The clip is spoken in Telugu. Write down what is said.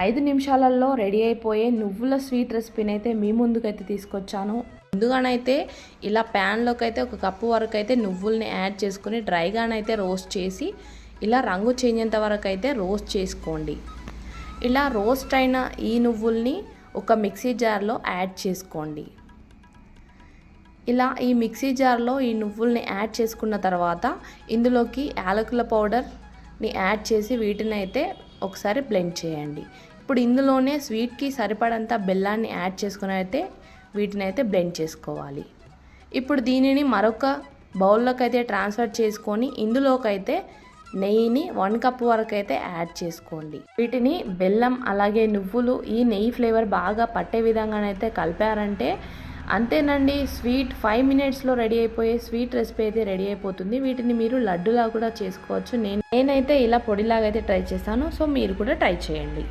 ఐదు నిమిషాలలో రెడీ అయిపోయే నువ్వుల స్వీట్ రెసిపీని అయితే మీ ముందుకైతే తీసుకొచ్చాను. ముందుగానైతే ఇలా ప్యాన్లోకి అయితే ఒక కప్పు వరకు అయితే నువ్వుల్ని యాడ్ చేసుకుని డ్రైగానైతే రోస్ట్ చేసి ఇలా రంగు చేంజ్ అయ్యేంత వరకు అయితే రోస్ట్ చేసుకోండి. ఇలా రోస్ట్ అయిన ఈ నువ్వుల్ని ఒక మిక్సీ జార్లో యాడ్ చేసుకోండి. ఇలా ఈ మిక్సీ జార్లో ఈ నువ్వుల్ని యాడ్ చేసుకున్న తర్వాత ఇందులోకి యాలకుల పౌడర్ని యాడ్ చేసి వీటిని అయితే ఒకసారి బ్లెండ్ చేయండి. ఇప్పుడు ఇందులోనే స్వీట్కి సరిపడంత బెల్లాన్ని యాడ్ చేసుకుని అయితే వీటిని అయితే బ్లెండ్ చేసుకోవాలి. ఇప్పుడు దీనిని మరొక బౌల్లోకి అయితే ట్రాన్స్ఫర్ చేసుకొని ఇందులోకైతే నెయ్యిని వన్ కప్ వరకు అయితే యాడ్ చేసుకోండి. వీటిని బెల్లం అలాగే నువ్వులు ఈ నెయ్యి ఫ్లేవర్ బాగా పట్టే విధంగానైతే కలిపారంటే అంతేనండి స్వీట్ ఫైవ్ మినిట్స్లో రెడీ అయిపోయే స్వీట్ రెసిపీ అయితే రెడీ అయిపోతుంది. వీటిని మీరు లడ్డులా కూడా చేసుకోవచ్చు. నేను నేనైతే ఇలా పొడిలాగా అయితే ట్రై చేస్తాను. సో మీరు కూడా ట్రై చేయండి.